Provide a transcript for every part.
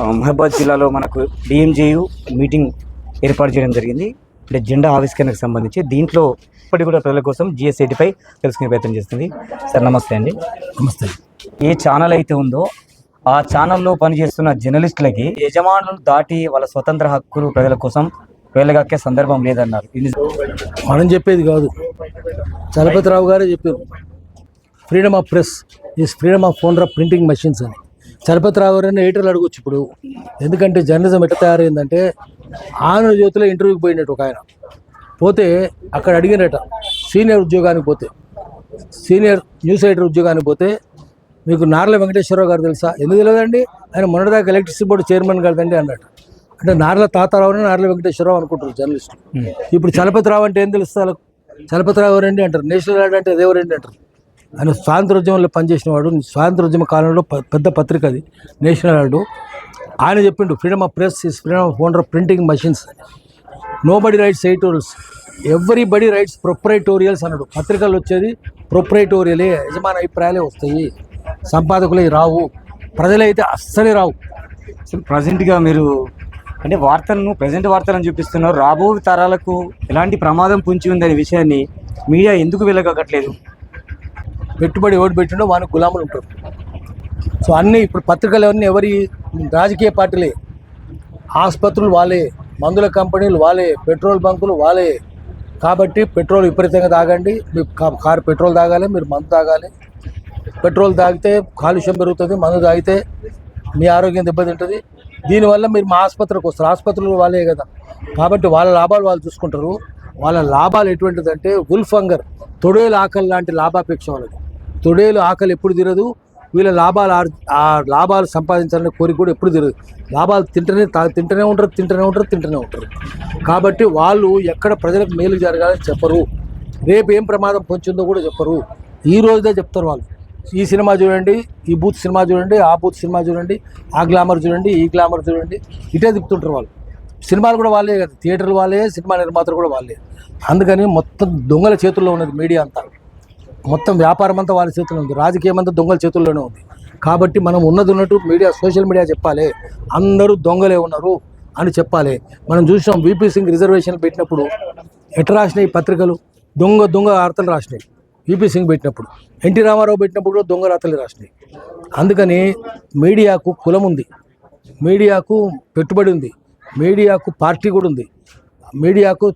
మహబాద్ జిల్లాలో మనకు డిఎంజేయు మీటింగ్ ఏర్పాటు చేయడం జరిగింది. అంటే జెండా ఆవిష్కరణకు సంబంధించి దీంట్లో ఇప్పటి కూడా ప్రజల కోసం జిఎస్ఐటిపై తెలుసుకునే ప్రయత్నం చేస్తుంది. సార్ నమస్తే అండి. నమస్తే. ఏ ఛానల్ అయితే ఉందో ఆ ఛానల్లో పనిచేస్తున్న జర్నలిస్టులకి యజమానులు దాటి వాళ్ళ స్వతంత్ర హక్కులు ప్రజల కోసం వేలగక్కే సందర్భం లేదన్నారు. మనం చెప్పేది కాదు. చలపతిరావు గారే చెప్పారు. Freedom of press is freedom of owner of printing machines అని. చలపతిరావు గారు ఎయిటర్లు అడగొచ్చు ఇప్పుడు. ఎందుకంటే జర్నలిజం ఎట్లా తయారైందంటే ఆంధ్రజ్యోతిలో ఇంటర్వ్యూకి పోయినట్టు ఒక ఆయన. పోతే అక్కడ అడిగినట సీనియర్ ఉద్యోగానికి పోతే సీనియర్ న్యూస్ ఎడిటర్ ఉద్యోగానికి పోతే మీకు నార్ల వెంకటేశ్వరరావు గారు తెలుసా? ఎందుకు తెలియదండి? ఆయన మొన్నటిదాకా ఎలక్ట్రిసిటీ బోర్డు చైర్మన్ కదండి అన్నట్టు. అంటే నార్ల తాతారావుని నార్ల వెంకటేశ్వరరావు అనుకుంటారు జర్నలిస్టు ఇప్పుడు చలపతిరావు అంటే ఏం వాళ్ళకు? చలపతిరావు ఎవరండి అంటారు? నేషనల్ హెరాల్డ్ అంటే అదేవరండి అంటారు? ఆయన స్వాతంత్రోద్యమంలో పనిచేసిన వాడు స్వాతంత్రోద్యమ కాలంలో పెద్ద పత్రిక అది నేషనల్ హెరాల్డ్ ఆయన చెప్పిండు freedom of press is freedom of owner of printing machines nobody writes editorials everybody writes proprietorials అన్నాడు. పత్రికలు వచ్చేది ప్రొప్రైటోరియలే యజమాని అభిప్రాయాలే వస్తాయి. సంపాదకులే రావు. ప్రజలైతే అస్సలే రావు. అసలు ప్రజెంట్గా మీరు అంటే వార్తలను ప్రజెంట్ వార్తలను చూపిస్తున్నారు. రాబో తరాలకు ఎలాంటి ప్రమాదం పుంచి ఉందనే విషయాన్ని మీడియా ఎందుకు వెళ్ళగక్కట్లేదు పెట్టుబడి ఎవడు పెట్టిండో వాని గులాములు ఉంటారు. సో అన్నీ ఇప్పుడు పత్రికలు అవన్నీ ఎవరి రాజకీయ పార్టీలే. ఆసుపత్రులు వాళ్ళే మందుల కంపెనీలు వాళ్ళే పెట్రోల్ బంకులు వాళ్ళే. కాబట్టి పెట్రోల్ విపరీతంగా తాగండి. మీరు కారు పెట్రోల్ తాగాలి మీరు మందు తాగాలి. పెట్రోల్ తాగితే కాలుష్యం పెరుగుతుంది మందు తాగితే మీ ఆరోగ్యం దెబ్బతింటుంది. దీనివల్ల మీరు మా ఆసుపత్రికి వస్తారు. ఆసుపత్రులు వాళ్ళే కదా. కాబట్టి వాళ్ళ లాభాలు వాళ్ళు చూసుకుంటారు. వాళ్ళ లాభాలు ఎటువంటిదంటే ఉల్ఫంగర్ తొడేలు ఆకలి లాంటి లాభాపేక్ష వాళ్ళది. తొడేలు ఆకలి ఎప్పుడు తిరదు. వీళ్ళ లాభాలు ఆ లాభాలు సంపాదించాలనే కోరిక కూడా ఎప్పుడు తిరగదు లాభాలు తింటనే తా- తింటూనే ఉంటారు తింటూనే ఉంటారు తింటూనే ఉంటారు. కాబట్టి వాళ్ళు ఎక్కడ ప్రజలకు మేలు జరగాలని చెప్పరు. రేపు ఏం ప్రమాదం పొంచిందో కూడా చెప్పరు. ఈ రోజుదే చెప్తారు వాళ్ళు. ఈ సినిమా చూడండి ఈ బూత్ సినిమా చూడండి ఆ బూత్ సినిమా చూడండి ఆ గ్లామర్ చూడండి ఈ గ్లామర్ చూడండి. ఇటే తిప్పుతుంటారు వాళ్ళు. సినిమాలు కూడా వాళ్ళే కదా. థియేటర్లు వాళ్ళే సినిమా నిర్మాతలు కూడా వాళ్ళే. అందుకని మొత్తం దొంగల చేతుల్లో ఉన్నది మీడియా అంతా. మొత్తం వ్యాపారం అంతా వాళ్ళ చేతుల్లో ఉంది. రాజకీయం అంతా దొంగల చేతుల్లోనే ఉంది. కాబట్టి మనం ఉన్నది ఉన్నట్టు మీడియా సోషల్ మీడియా చెప్పాలి. అందరూ దొంగలే ఉన్నారు అని చెప్పాలి. మనం చూసాం వీపీ సింగ్ రిజర్వేషన్ పెట్టినప్పుడు ఎట్లా రాసినాయి పత్రికలు? దొంగ దొంగ వార్తలు రాసినాయి. వీపీ సింగ్ పెట్టినప్పుడు ఎన్టీ రామారావు పెట్టినప్పుడు కూడా దొంగ రాతలు రాసినాయి. అందుకని మీడియాకు కులం ఉంది. మీడియాకు పెట్టుబడి ఉంది. మీడియాకు పార్టీ కూడా ఉంది. మీడియాకు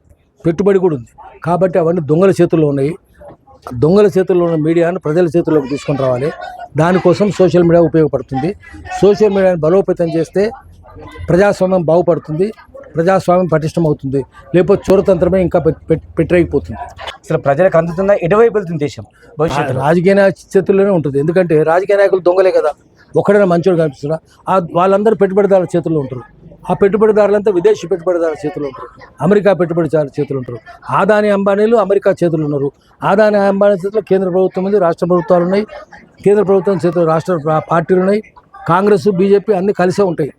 పెట్టుబడి కూడా ఉంది. కాబట్టి అవన్నీ దొంగల చేతుల్లో ఉన్నాయి. దొంగల చేతుల్లో ఉన్న మీడియాను ప్రజల చేతుల్లోకి తీసుకొని రావాలి. దానికోసం సోషల్ మీడియా ఉపయోగపడుతుంది. సోషల్ మీడియాని బలోపేతం చేస్తే ప్రజాస్వామ్యం బాగుపడుతుంది. ప్రజాస్వామ్యం పటిష్టమవుతుంది. లేకపోతే చోరతంత్రమే ఇంకా పెట్- పెట్- పెట్టరైపోతుంది అసలు ప్రజలకు అందుతుందా ఎటువైపు వెళ్తుంది దేశం భవిష్యత్తులో. రాజకీయ చేతుల్లోనే ఉంటుంది. ఎందుకంటే రాజకీయ నాయకులు దొంగలే కదా. ఒకడైనా మంచోడు కనిపిస్తున్నా. ఆ వాళ్ళందరూ పెట్టుబడిదారుల చేతుల్లో ఉంటారు. ఆ పెట్టుబడిదారులంతా విదేశీ పెట్టుబడిదారుల చేతులు ఉంటారు. అమెరికా పెట్టుబడిదారుల చేతులు ఉంటారు. ఆదాని అంబానీలు అమెరికా చేతులు ఉన్నారు. ఆదాని అంబానీ చేతిలో కేంద్ర ప్రభుత్వం ఉంది రాష్ట్ర ప్రభుత్వాలు ఉన్నాయి. కేంద్ర ప్రభుత్వం చేతిలో రాష్ట్ర పార్టీలు ఉన్నాయి. కాంగ్రెస్ బీజేపీ అన్నీ కలిసే ఉంటాయి.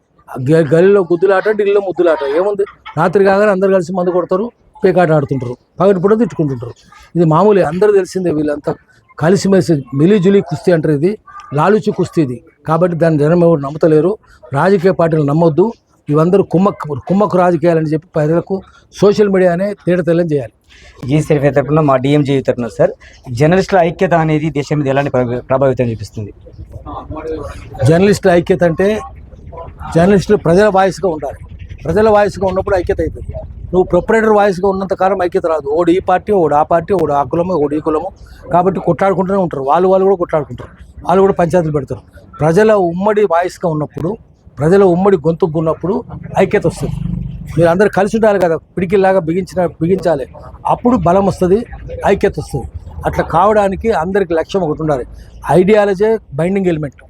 గ- గల్లీలో గుద్దులాట ఢిల్లీలో ముద్దులాట ఏముంది? రాత్రి కాగానే అందరు కలిసి మందు కొడతారు పేకాట ఆడుతుంటారు. పగటి పూట తిట్టుకుంటుంటారు. ఇది మామూలే అందరూ తెలిసిందే వీళ్ళంతా. కలిసిమెలిసి మిలిజులి కుస్తీ అంటారు ఇది. లాలుచి కుస్తీ ఇది. కాబట్టి దాన్ని జనం ఎవరు నమ్ముతలేరు. రాజకీయ పార్టీలు నమ్మొద్దు. ఇవందరూ కుమ్మక్కు కుమ్మక్కు రాజకీయాలని చెప్పి ప్రజలకు సోషల్ మీడియానే తేడతెల్లం చేయాలి. జీసీఎఫ్ తరపున మా డిఎంజీ తరపున సార్ జర్నలిస్టుల ఐక్యత అనేది దేశం మీద ఎలాంటి ప్రభావ- ప్రభావితం చూపిస్తుంది? జర్నలిస్టుల ఐక్యత అంటే జర్నలిస్టులు ప్రజల వాయిస్గా ఉండాలి. ప్రజల వాయిస్గా ఉన్నప్పుడు ఐక్యత అవుతుంది నువ్వు ప్రొపరేటర్ వాయిస్గా ఉన్నంత కాలం ఐక్యత రాదు. ఓడి ఈ పార్టీ ఓడి ఆ పార్టీ ఓడి ఆ కులము ఓడి ఈ కులము కాబట్టి కొట్లాడుకుంటూనే ఉంటారు. వాళ్ళు వాళ్ళు కూడా కొట్లాడుకుంటారు. వాళ్ళు కూడా పంచాయతీలు పెడతారు. ప్రజల ఉమ్మడి వాయిస్గా ఉన్నప్పుడు ప్రజల ఉమ్మడి గొంతుకు ఉన్నప్పుడు ఐక్యత వస్తుంది. మీరు అందరు కలిసి ఉండాలి కదా పిడికిల్లాగా బిగించిన బిగించాలి. అప్పుడు బలం వస్తుంది ఐక్యత వస్తుంది. అట్లా కావడానికి అందరికి లక్ష్యం ఒకటి ఉండాలి. Ideology binding element.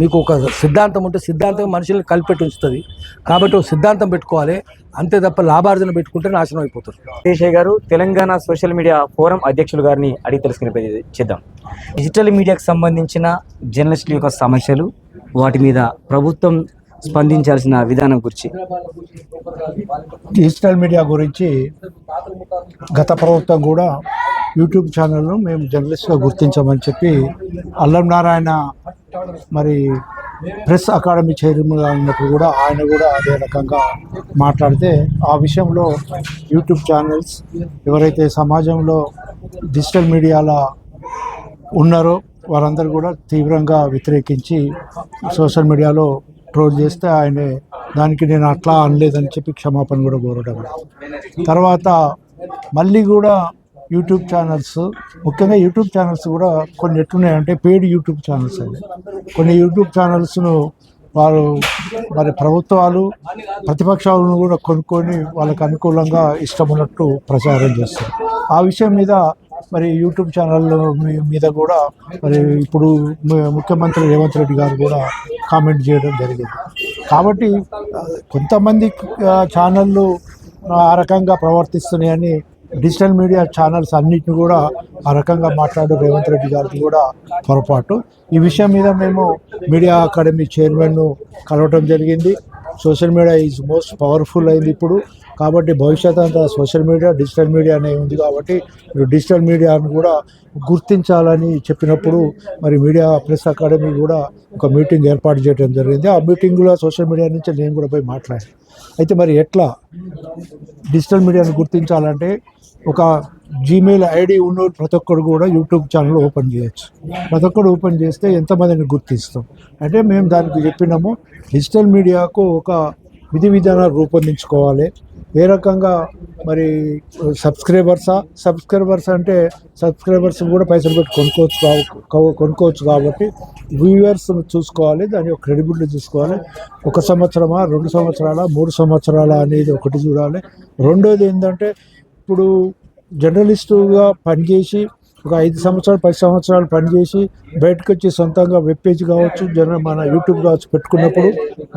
మీకు ఒక సిద్ధాంతం ఉంటే సిద్ధాంతం మనుషుల్ని కలిపెట్టి ఉంచుతుంది. కాబట్టి ఒక సిద్ధాంతం పెట్టుకోవాలి. అంతే తప్ప లాభార్జన పెట్టుకుంటే నాశనం అయిపోతుంది దేశాయ్ గారు తెలంగాణ సోషల్ మీడియా ఫోరం అధ్యక్షులు గారిని అడిగి తెలుసుకునే చేద్దాం. డిజిటల్ మీడియాకు సంబంధించిన జర్నలిస్టుల యొక్క సమస్యలు వాటి మీద ప్రభుత్వం స్పందించాల్సిన విధానం గురించి. డిజిటల్ మీడియా గురించి గత ప్రభుత్వం కూడా యూట్యూబ్ ఛానల్ను మేము జర్నలిస్ట్గా గుర్తించామని చెప్పి అల్లం నారాయణ మరి ప్రెస్ అకాడమీ చైర్మన్గా ఉన్నప్పుడు కూడా ఆయన కూడా అదే రకంగా మాట్లాడితే ఆ విషయంలో యూట్యూబ్ ఛానల్స్ ఎవరైతే సమాజంలో డిజిటల్ మీడియాలో ఉన్నారో వారందరూ కూడా తీవ్రంగా వ్యతిరేకించి సోషల్ మీడియాలో ట్రోల్ చేస్తే ఆయన దానికి నేను అట్లా అనలేదని చెప్పి క్షమాపణ కూడా కోరడం తర్వాత మళ్ళీ కూడా యూట్యూబ్ ఛానల్స్ ముఖ్యంగా యూట్యూబ్ ఛానల్స్ కూడా కొన్ని ఎట్లున్నాయంటే పెయిడ్ యూట్యూబ్ ఛానల్స్ అండి కొన్ని యూట్యూబ్ ఛానల్స్ను వారు మరి ప్రభుత్వాలు ప్రతిపక్షాలను కూడా కొనుక్కొని వాళ్ళకి అనుకూలంగా ఇష్టం ఉన్నట్టు ప్రచారం చేస్తారు. ఆ విషయం మీద మరి యూట్యూబ్ ఛానల్ మీద కూడా మరి ఇప్పుడు ముఖ్యమంత్రి రేవంత్ రెడ్డి గారు కూడా కామెంట్ చేయడం జరిగింది. కాబట్టి కొంతమంది ఛానళ్ళు ఆ రకంగా ప్రవర్తిస్తున్నాయని డిజిటల్ మీడియా ఛానల్స్ అన్నిటిని కూడా ఆ రకంగా మాట్లాడు రేవంత్ రెడ్డి గారికి కూడా పొరపాటు. ఈ విషయం మీద మేము మీడియా అకాడమీ చైర్మన్ను కలవటం జరిగింది. Social media is most powerful అయింది ఇప్పుడు. కాబట్టి భవిష్యత్ అంతా సోషల్ మీడియా డిజిటల్ మీడియా అనేది ఉంది కాబట్టి మీరు డిజిటల్ మీడియాను కూడా గుర్తించాలని చెప్పినప్పుడు మరి మీడియా ప్రెస్ అకాడమీ కూడా ఒక మీటింగ్ ఏర్పాటు చేయడం జరిగింది. ఆ మీటింగ్లో సోషల్ మీడియా నుంచి నేను కూడా పోయి మాట్లాడాను. అయితే మరి ఎట్లా డిజిటల్ మీడియాను గుర్తించాలంటే ఒక జీమెయిల్ ఐడి ఉన్న ప్రతి ఒక్కరు కూడా యూట్యూబ్ ఛానల్ ఓపెన్ చేయొచ్చు. ప్రతి ఒక్కరు ఓపెన్ చేస్తే ఎంతమందిని గుర్తిస్తాం. అంటే మేము దానికి చెప్పినాము డిజిటల్ మీడియాకు ఒక విధి విధానాలు రూపొందించుకోవాలి. ఏ రకంగా మరి సబ్స్క్రైబర్సా? సబ్స్క్రైబర్స్ అంటే సబ్స్క్రైబర్స్ కూడా పైసలు పెట్టి కొనుక్కోవచ్చు కొనుక్కోవచ్చు కాబట్టి వ్యూవర్స్ చూసుకోవాలి దాని యొక్క క్రెడిబిలిటీ చూసుకోవాలి. ఒక సంవత్సరమా రెండు సంవత్సరాల మూడు సంవత్సరాల అనేది ఒకటి చూడాలి. రెండోది ఏంటంటే ఇప్పుడు జర్నలిస్టుగా పనిచేసి ఒక ఐదు సంవత్సరాలు పది సంవత్సరాలు పనిచేసి బయటకు వచ్చి సొంతంగా వెబ్ పేజ్ కావచ్చు జన మన యూట్యూబ్ కావచ్చు పెట్టుకున్నప్పుడు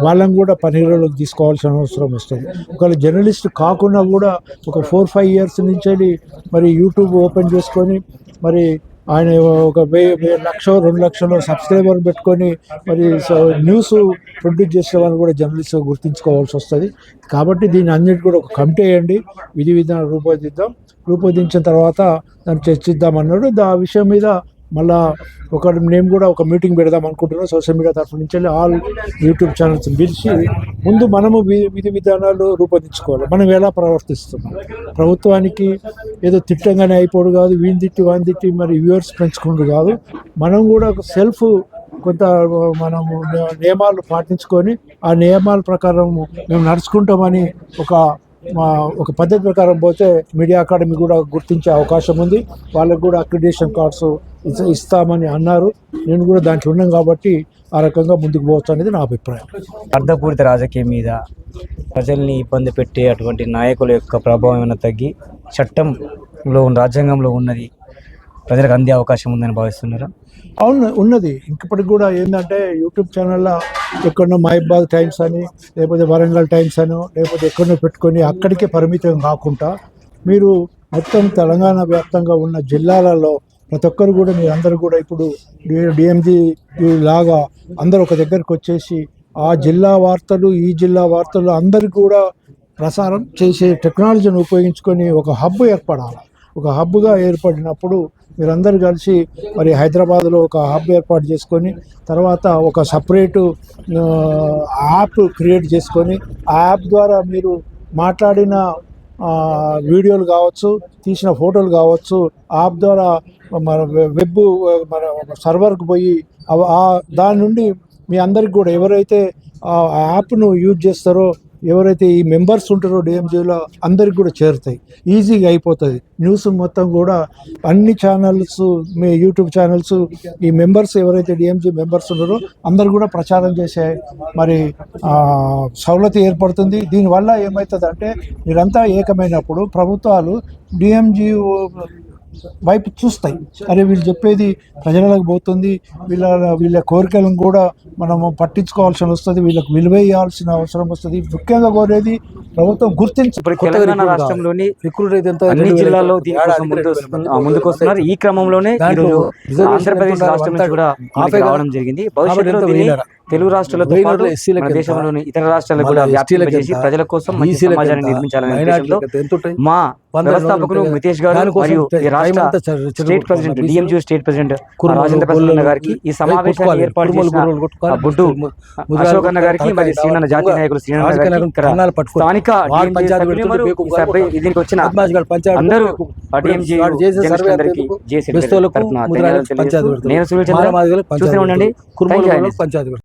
వాళ్ళని కూడా పనిలోకి తీసుకోవాల్సిన అవసరం వస్తుంది. ఒకవేళ జర్నలిస్ట్ కాకుండా కూడా ఒక ఫోర్ ఫైవ్ ఇయర్స్ నుంచి మరి యూట్యూబ్ ఓపెన్ చేసుకొని మరి ఆయన ఒక వెయ్యి లక్ష రెండు లక్షలు సబ్స్క్రైబర్ పెట్టుకొని మరి న్యూస్ ప్రొడ్యూస్ చేసే వాళ్ళు కూడా జర్నలిస్ట్ గుర్తించుకోవాల్సి వస్తుంది. కాబట్టి దీన్ని అన్నిటి కూడా ఒక కమిటీ వేయండి. విధి విధానం రూపొందిద్దాం. రూపొందించిన తర్వాత దాన్ని చర్చిద్దామన్నాడు. దా ఆ విషయం మీద మళ్ళా ఒక మేము కూడా ఒక మీటింగ్ పెడదాం అనుకుంటున్నాను. సోషల్ మీడియా తరఫు నుంచి ఆల్ యూట్యూబ్ ఛానల్స్ పిలిచి ముందు మనము వి- విధి విధానాలు రూపొందించుకోవాలి. మనం ఎలా ప్రవర్తిస్తున్నాం? ప్రభుత్వానికి ఏదో తిట్టంగానే అయిపోడు కాదు వీని తిట్టి వాని తిట్టి మరి వ్యూవర్స్ పెంచుకుంటూ కాదు. మనం కూడా ఒక సెల్ఫ్ కొంత మనము నియమాలు పాటించుకొని ఆ నియమాల ప్రకారం మేము నడుచుకుంటామని ఒక ఒక పద్ధతి ప్రకారం పోతే మీడియా అకాడమీ కూడా గుర్తించే అవకాశం ఉంది. వాళ్ళకు కూడా అక్రిడేషన్ కార్డ్స్ ఇస్తామని అన్నారు. నేను కూడా దాంట్లో ఉన్నాం కాబట్టి ఆ రకంగా ముందుకు పోవచ్చు అనేది నా అభిప్రాయం. అర్ధపూరిత రాజకీయం మీద ప్రజల్ని ఇబ్బంది పెట్టే అటువంటి నాయకుల యొక్క ప్రభావం ఏమైనా తగ్గి చట్టంలో ఉన్న- రాజ్యాంగంలో ఉన్నది ప్రజలకు అందే అవకాశం ఉందని భావిస్తున్నారా? అవును ఉన్నది. ఇంకప్పటికి కూడా ఏంటంటే యూట్యూబ్ ఛానల్లో ఎక్కడో మహిబాద్ టైమ్స్ అని లేకపోతే వరంగల్ టైమ్స్ అని లేకపోతే ఎక్కడో పెట్టుకొని అక్కడికే పరిమితం కాకుండా మీరు మొత్తం తెలంగాణ వ్యాప్తంగా ఉన్న జిల్లాలలో ప్రతి ఒక్కరు కూడా మీరు అందరూ కూడా ఇప్పుడు డిఎంజీ లాగా అందరూ ఒక దగ్గరకు వచ్చేసి ఆ జిల్లా వార్తలు ఈ జిల్లా వార్తలు అందరికి కూడా ప్రసారం చేసే టెక్నాలజీని ఉపయోగించుకొని ఒక హబ్ ఏర్పడాలి. ఒక హబ్గా ఏర్పడినప్పుడు మీరందరూ కలిసి మరి హైదరాబాద్లో ఒక హబ్ ఏర్పాటు చేసుకొని తర్వాత ఒక సపరేటు యాప్ క్రియేట్ చేసుకొని ఆ యాప్ ద్వారా మీరు మాట్లాడిన వీడియోలు కావచ్చు తీసిన ఫోటోలు కావచ్చు యాప్ ద్వారా మన వెబ్ మన సర్వర్కి పోయి ఆ దాని నుండి మీ అందరికి కూడా ఎవరైతే ఆ యాప్ను యూజ్ చేస్తారో ఎవరైతే ఈ మెంబర్స్ ఉంటారో డిఎంజీలో అందరికి కూడా చేరుతాయి. ఈజీగా అయిపోతుంది న్యూస్ మొత్తం కూడా అన్ని ఛానల్స్ మీ యూట్యూబ్ ఛానల్స్ ఈ మెంబర్స్ ఎవరైతే డిఎంజీ మెంబర్స్ ఉన్నారో అందరు కూడా ప్రచారం చేసే మరి సౌలత ఏర్పడుతుంది. దీనివల్ల ఏమవుతుంది అంటే మీరంతా ఏకమైనప్పుడు ప్రభుత్వాలు డిఎంజీ వైపు చూస్తాయి. అరే వీళ్ళు చెప్పేది ప్రజలకు పోతుంది. వీళ్ళ వీళ్ళ కోరికలను కూడా మనము పట్టించుకోవాల్సి వస్తుంది. వీళ్ళకి విలువ ఇవ్వాల్సిన అవసరం వస్తుంది. ముఖ్యంగా కోరేది ప్రభుత్వం గుర్తించి రాష్ట్రంలోని? అన్ని జిల్లాల్లో ఆ, ముందుకు వస్తున్నారు. ఈ క్రమంలోనే ఆంధ్రప్రదేశ్ రాష్ట్రం? కూడా జరిగింది. భవిష్యత్తులో? తెలుగు రాష్ట్రాలతో పాటు? దేశంలోని ఇతర రాష్ట్రాలకు కూడా వ్యాప్తింపజేసి ఎంత? ప్రజల కోసం మంచి సమాజాన్ని? నిర్మించాలనే ఉంటాయి? మా వ్యవస్థాపకులు మితేష్ గారు మరియు ఈ రాష్ట్ర state. President DMG state president Rajendra Prasad గారికి ఈ సమావేశాన్ని. ఏర్పాటు చేసిన బుడ్డు అశోక్ అన్న గారికి. మరియు శ్రీనన్న జాతీయ నాయకులు శ్రీనన్న గారికి స్థానిక దీనికి వచ్చిన అందరూ చేసే జర్నలిస్టులందరికీ అంతేందుకు? జేసీ. నేను సునీల్ చంద్ర మానవాదిగలకు పంచాయతీ చూస్తూనే ఉండండి పంచాయతీ.